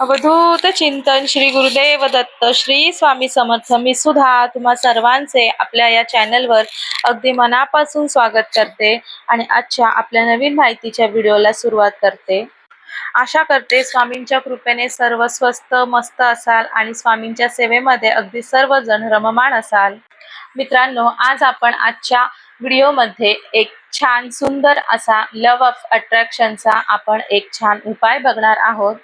अवधूत चिंतन श्री गुरुदेव दत्त श्री स्वामी समर्थ. मी सुद्धा तुम्हा सर्वांचे आपल्या या चॅनलवर अगदी मनापासून स्वागत करते आणि आजच्या आपल्या नवीन माहितीच्या व्हिडिओला सुरुवात करते. आशा करते स्वामींच्या कृपेने सर्व स्वस्त मस्त असाल आणि स्वामींच्या सेवेमध्ये अगदी सर्वजण रममाण असाल. मित्रांनो आज आपण आजच्या व्हिडिओमध्ये एक छान सुंदर असा लव ऑफ अट्रॅक्शनचा आपण एक छान उपाय बघणार आहोत.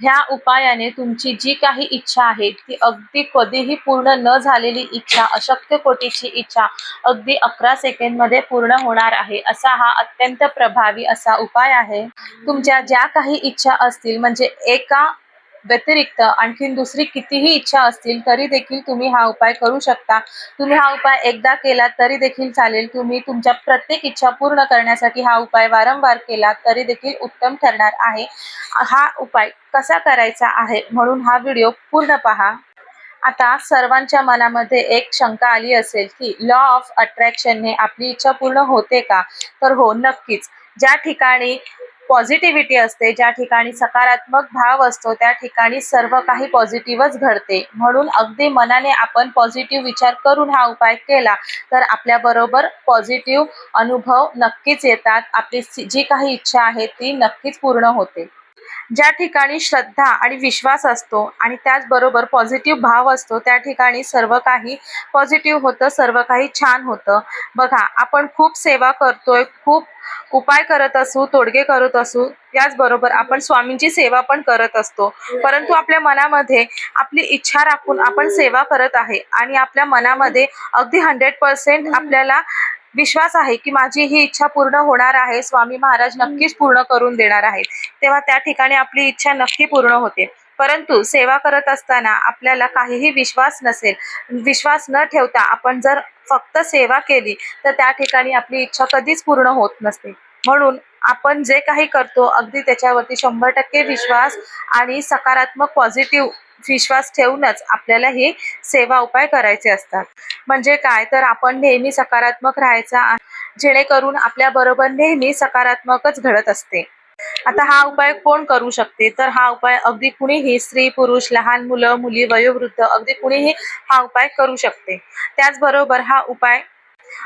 ह्या उपायाने तुमची जी काही इच्छा आहे ती अगदी कधीही पूर्ण न झालेली इच्छा अशक्य कोटीची इच्छा अगदी अकरा सेकंडमध्ये पूर्ण होणार आहे असा हा अत्यंत प्रभावी असा उपाय आहे. तुमच्या ज्या काही इच्छा असतील म्हणजे एका व्यतिरिक्त आणखीन दुसरी कितीही इच्छा असतील तरी देखील तुम्ही हा उपाय करू शकता. तुम्ही हा उपाय एकदा केला तरी देखील चालेल. तुम्ही तुमच्या प्रत्येक इच्छा पूर्ण करण्यासाठी हा उपाय वारंवार केला तरी देखील उत्तम ठरणार आहे. हा उपाय कसा करायचा आहे म्हणून हा व्हिडिओ पूर्ण पहा. आता सर्वांच्या मनामध्ये एक शंका आली असेल की लॉ ऑफ अट्रॅक्शनने आपली इच्छा पूर्ण होते का? तर हो नक्कीच. ज्या ठिकाणी पॉझिटिव्हिटी असते ज्या ठिकाणी सकारात्मक भाव असतो त्या ठिकाणी सर्व काही पॉझिटिव्हच घडते. म्हणून अगदी मनाने आपण पॉझिटिव्ह विचार करून हा उपाय केला तर आपल्या बरोबर पॉझिटिव्ह अनुभव नक्कीच येतात. आपली जी काही इच्छा आहे ती नक्कीच पूर्ण होते. ज्या ठिकाणी श्रद्धा आणि विश्वास असतो आणि त्याचबरोबर पॉझिटिव्ह भाव असतो त्या ठिकाणी सर्व काही पॉझिटिव्ह होतं सर्व काही छान होतं. बघा आपण खूप सेवा करतोय खूप उपाय करत असू तोडगे करत असू याचबरोबर आपण स्वामींची सेवा पण करत असतो. परंतु आपल्या मनामध्ये आपली इच्छा राखून आपण सेवा करत आहे आणि आपल्या मनामध्ये अगदी हंड्रेड पर्सेंट आपल्याला विश्वास आहे की माझी ही इच्छा पूर्ण होणार आहे. स्वामी महाराज नक्कीच पूर्ण करून देणार आहेत. तेव्हा त्या ठिकाणी आपली इच्छा नक्की पूर्ण होते. परंतु सेवा करत असताना आपल्याला काहीही विश्वास नसेल. विश्वास न ठेवता आपण जर फक्त सेवा केली तर त्या ठिकाणी आपली इच्छा कधीच पूर्ण होत नसते. म्हणून आपण जे काही करतो अगदी त्याच्यावरती शंभर टक्के विश्वास आणि सकारात्मक पॉझिटिव्ह विश्वास ठेवूनच आपल्याला हे सेवा उपाय करायचे असतात. म्हणजे काय? तर आपण नेहमी सकारात्मक राहायचा जेणेकरून आपल्या बरोबर नेहमी सकारात्मकच घडत असते. आता हा उपाय कोण करू शकते? तर हा उपाय अगदी कुणीही स्त्री पुरुष लहान मुलं मुली वयोवृद्ध अगदी कुणीही हा उपाय करू शकते. त्याचबरोबर हा उपाय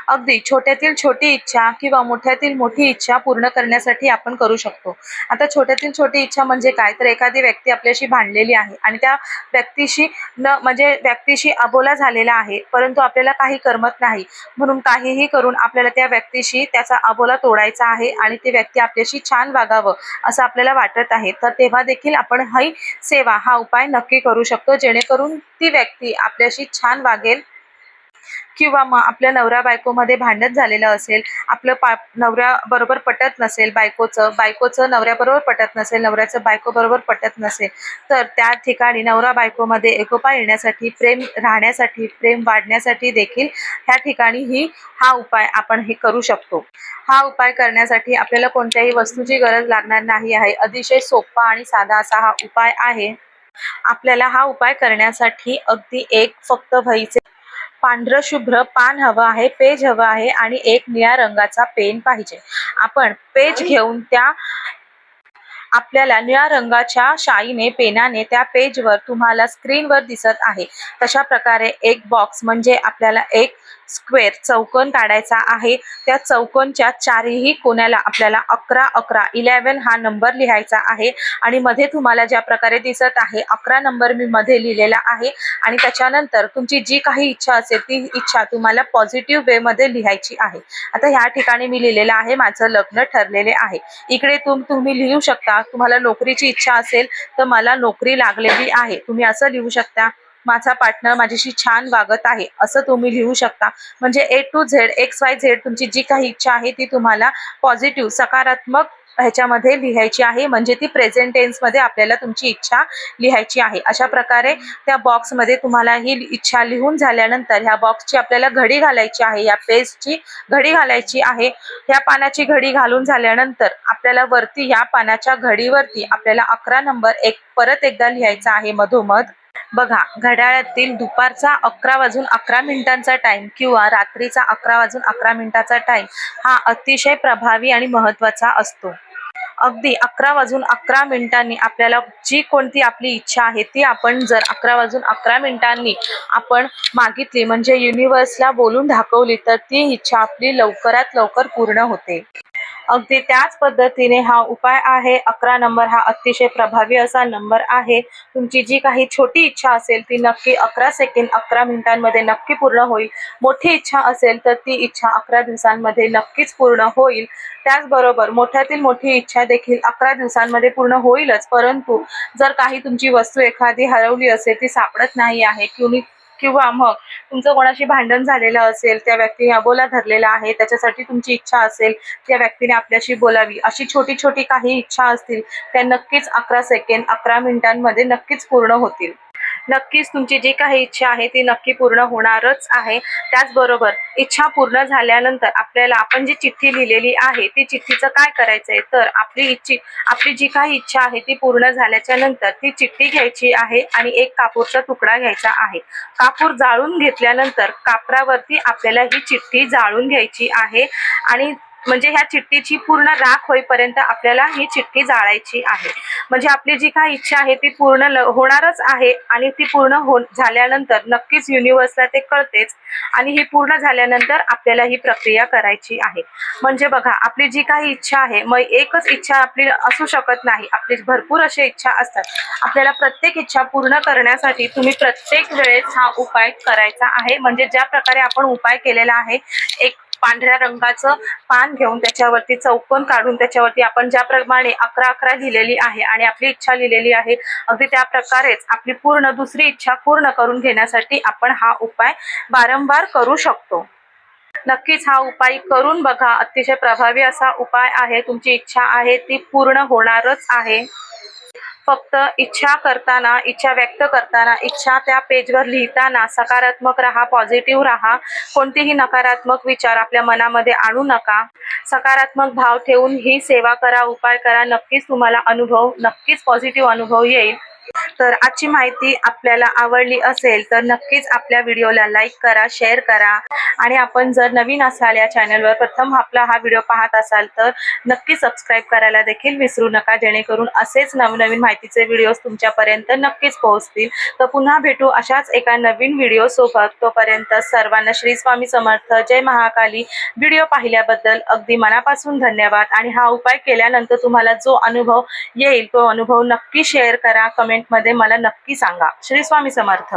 अगदी छोट्यातील छोटी इच्छा किंवा मोठ्यातील मोठी इच्छा पूर्ण करण्यासाठी आपण करू शकतो. आता छोट्यातील छोटी इच्छा म्हणजे काय? तर एखादी व्यक्ती आपल्याशी भांडलेली आहे आणि त्या व्यक्तीशी न म्हणजे व्यक्तीशी अबोला झालेला आहे परंतु आपल्याला काही करमत नाही. म्हणून काहीही करून आपल्याला त्या व्यक्तीशी त्याचा अबोला तोडायचा आहे आणि ती व्यक्ती आपल्याशी छान वागावं असं आपल्याला वाटत आहे. तर तेव्हा देखील आपण ही सेवा हा उपाय नक्की करू शकतो जेणेकरून ती व्यक्ती आपल्याशी छान वागेल किंवा मग आपल्या नवरा बायकोमध्ये भांडण झालेलं असेल आपलं पा नवऱ्या बरोबर पटत नसेल बायकोचं बायकोचं नवऱ्याबरोबर पटत नसेल नवऱ्याचं बायको बरोबर पटत नसेल तर त्या ठिकाणी नवरा बायकोमध्ये एकोपा येण्यासाठी प्रेम राहण्यासाठी प्रेम वाढण्यासाठी देखील ह्या ठिकाणी ही हा उपाय आपण हे करू शकतो. हा उपाय करण्यासाठी आपल्याला कोणत्याही वस्तूची गरज लागणार नाही आहे. अतिशय सोपा आणि साधा असा हा उपाय आहे. आपल्याला हा उपाय करण्यासाठी अगदी एक फक्त वहीचे पांढरं शुभ्र पान हवं आहे पेज हवं आहे आणि एक निळ्या रंगाचा पेन पाहिजे. आपण पेज घेऊन त्या आपल्याला निळ्या रंगाच्या शाईने पेनाने त्या पेजवर तुम्हाला स्क्रीनवर दिसत आहे. तशा प्रकारे एक बॉक्स म्हणजे आपल्याला एक स्क्वेअर चौकोन काढायचा आहे. त्या चौकोनच्या चारही कोण्याला आपल्याला अकरा अकरा इलेवन हा नंबर लिहायचा आहे. आणि मध्ये तुम्हाला ज्या प्रकारे दिसत आहे अकरा नंबर मी मध्ये लिहिलेला आहे. आणि त्याच्यानंतर तुमची जी काही इच्छा असेल ती इच्छा तुम्हाला पॉझिटिव्ह वेमध्ये लिहायची आहे. आता ह्या ठिकाणी मी लिहिलेलं आहे माझं लग्न ठरलेले आहे. इकडे तुम तुम्ही लिहू शकता. तुम्हाला नोकरीची इच्छा असेल तर मला नोकरी लागलेली आहे. तुम्ही असं लिहू शकता. माझा पार्टनर माझ्याशी छान वागत आहे असं तुम्ही लिहू शकता. म्हणजे A to Z X Y Z तुमची जी काही इच्छा आहे ती तुम्हाला पॉझिटिव्ह सकारात्मक ह्याच्यामध्ये लिहायची आहे. म्हणजे ती प्रेझेंट टेन्समध्ये आपल्याला तुमची इच्छा लिहायची आहे. अशा प्रकारे त्या बॉक्समध्ये तुम्हाला ही इच्छा लिहून झाल्यानंतर ह्या बॉक्सची आपल्याला घडी घालायची आहे. या पेजची घडी घालायची आहे. ह्या पानाची घडी घालून झाल्यानंतर आपल्याला वरती ह्या पानाच्या घडीवरती आपल्याला अकरा नंबर एक परत एकदा लिहायचा आहे मधोमध. बघा घड्याळातील दुपारचा अकरा वाजून अकरा मिनिटांचा टाइम किंवा रात्रीचा अकरा वाजून अकरा मिनिटाचा टाइम हा अतिशय प्रभावी आणि महत्त्वाचा असतो. अगदी अकरा वाजून अकरा मिनिटांनी आपल्याला जी कोणती आपली इच्छा आहे ती आपण जर अकरा वाजून अकरा मिनिटांनी आपण मागितली म्हणजे युनिवर्सला बोलून दाखवली तर ती इच्छा आपली लवकरात लवकर पूर्ण होते. अगदी त्याच पद्धतीने हा उपाय आहे. अकरा नंबर हा अतिशय प्रभावी असा नंबर आहे. तुमची जी काही छोटी इच्छा असेल ती नक्की अकरा सेकंड अकरा मिनिटांमध्ये नक्की पूर्ण होईल. मोठी इच्छा असेल तर ती इच्छा अकरा दिवसांमध्ये नक्कीच पूर्ण होईल. त्याचबरोबर मोठ्यातील मोठी इच्छा देखील अकरा दिवसांमध्ये पूर्ण होईलच. परंतु जर काही तुमची वस्तू एखादी हरवली असेल ती सापडत नाही आहे किंवा किंवा मग तुमचं कोणाशी भांडण झालेलं असेल त्या व्यक्तीने अबोला धरलेला आहे त्याच्यासाठी तुमची इच्छा असेल त्या व्यक्तीने आपल्याशी बोलावी अशी छोटी छोटी काही इच्छा असतील त्या नक्कीच अकरा सेकंड अकरा मिनिटांमध्ये नक्कीच पूर्ण होतील. नक्कीच तुमची जी काही इच्छा आहे ती नक्की पूर्ण होणारच आहे. त्याचबरोबर इच्छा पूर्ण झाल्यानंतर आपल्याला आपण जी चिठ्ठी लिहिलेली आहे ती चिठ्ठीचं काय करायचं आहे तर आपली इच्छी आपली जी काही इच्छा आहे ती पूर्ण झाल्याच्यानंतर ती चिठ्ठी घ्यायची आहे आणि एक कापूरचा तुकडा घ्यायचा आहे. कापूर जाळून घेतल्यानंतर कापरावरती आपल्याला ही चिठ्ठी जाळून घ्यायची आहे आणि म्हणजे ह्या चिठ्ठीची पूर्ण राख होईपर्यंत आपल्याला ही चिठ्ठी जाळायची आहे. म्हणजे आपली जी काही इच्छा आहे ती पूर्ण होणारच आहे आणि ती पूर्ण हो झाल्यानंतर नक्कीच युनिव्हर्सला ते कळतेच आणि ही पूर्ण झाल्यानंतर आपल्याला ही प्रक्रिया करायची आहे. म्हणजे बघा आपली जी काही इच्छा आहे मग एकच इच्छा आपली असू शकत नाही. आपली भरपूर अशा इच्छा असतात. आपल्याला प्रत्येक इच्छा पूर्ण करण्यासाठी तुम्ही प्रत्येक वेळेस हा उपाय करायचा आहे. म्हणजे ज्या प्रकारे आपण उपाय केलेला आहे एक पांढऱ्या रंगाचं पान घेऊन त्याच्यावरती चौकोन काढून त्याच्यावरती आपण ज्याप्रमाणे अकरा अकरा लिहिलेली आहे आणि आपली इच्छा लिहिलेली आहे अगदी त्या प्रकारेच आपली पूर्ण दुसरी इच्छा पूर्ण करून घेण्यासाठी आपण हा उपाय वारंवार करू शकतो. नक्कीच हा उपाय करून बघा. अतिशय प्रभावी असा उपाय आहे. तुमची इच्छा आहे ती पूर्ण होणारच आहे. फक्त इच्छा करताना इच्छा व्यक्त करताना इच्छा त्या पेजवर लिहिताना सकारात्मक राहा पॉझिटिव्ह राहा. कोणतेही नकारात्मक विचार आपल्या मनामध्ये आणू नका. सकारात्मक भाव ठेवून ही सेवा करा उपाय करा. नक्कीच तुम्हाला अनुभव नक्कीच पॉझिटिव्ह अनुभव येईल. तर आजची माहिती आपल्याला आवडली असेल तर नक्कीच आपल्या व्हिडिओला लाईक करा शेअर करा. आणि आपण जर नवीन असाल या चॅनलवर प्रथम आपला हा व्हिडिओ पाहत असाल तर नक्की सबस्क्राईब करायला देखील विसरू नका. जेणेकरून असेच नवनवीन माहितीचे व्हिडिओज तुमच्यापर्यंत नक्कीच पोहोचतील. तर पुन्हा भेटू अशाच एका नवीन व्हिडिओ सोबत. तोपर्यंत सर्वांना श्री स्वामी समर्थ. जय महाकाली. व्हिडिओ पाहिल्याबद्दल अगदी मनापासून धन्यवाद. आणि हा उपाय केल्यानंतर तुम्हाला जो अनुभव येईल तो अनुभव नक्की शेअर करा. कमेंटमध्ये मला नक्की सांगा. श्री स्वामी समर्थ.